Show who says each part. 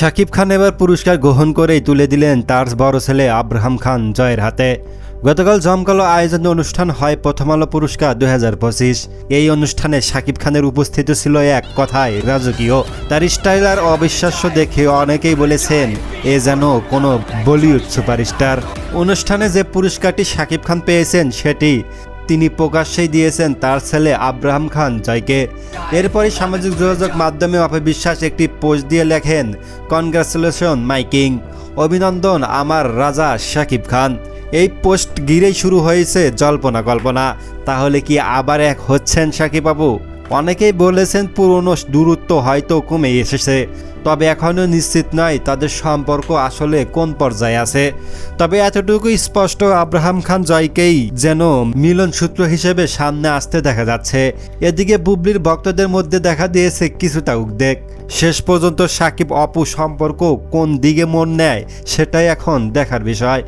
Speaker 1: শাকিব খান এবার পুরস্কার গ্রহণ করেই তুলে দিলেন তার বড় ছেলে আব্রাহাম খান জয়ের হাতে। গতকাল জমকালো আয়োজন অনুষ্ঠান হয় প্রথম আলো পুরস্কার দুই হাজার পঁচিশ। এই অনুষ্ঠানে শাকিব খানের উপস্থিতি ছিল এক কথায় রাজকীয়। তার স্টাইল আর অবিশ্বাস্য দেখে অনেকেই বলেছেন, এ যেন কোনো বলিউড সুপারস্টার। অনুষ্ঠানে যে পুরস্কারটি শাকিব খান পেয়েছেন, সেটি তিনি প্রকাশ্যেই দিয়েছেন তার ছেলে আব্রাহাম খান জয়কে। এরপরই সামাজিক যোগাযোগ মাধ্যমে অপবিশ্বাস একটি পোস্ট দিয়ে লেখেন, কনগ্রাচুলেশন, মাইকিং। অভিনন্দন আমার রাজা শাকিব খান। এই পোস্ট ঘিরেই শুরু হয়েছে জল্পনা কল্পনা। তাহলে কি আবার এক হচ্ছেন সাকিব বাবু? অনেকেই বলেছেন পুরনো দূরত্ব হয়তো কমে এসেছে, তবে এখনও নিশ্চিত নয় তাদের সম্পর্ক আসলে কোন পর্যায়ে আছে। তবে এতটুকু স্পষ্ট আব্রাহাম খান জয়কেই যেন মিলন সূত্র হিসেবে সামনে আসতে দেখা যাচ্ছে। এদিকে বুবলির ভক্তদের মধ্যে দেখা দিয়েছে কিছুটা উদ্বেগ। শেষ পর্যন্ত সাকিব অপু সম্পর্ক কোন দিকে মন নেয় সেটাই এখন দেখার বিষয়।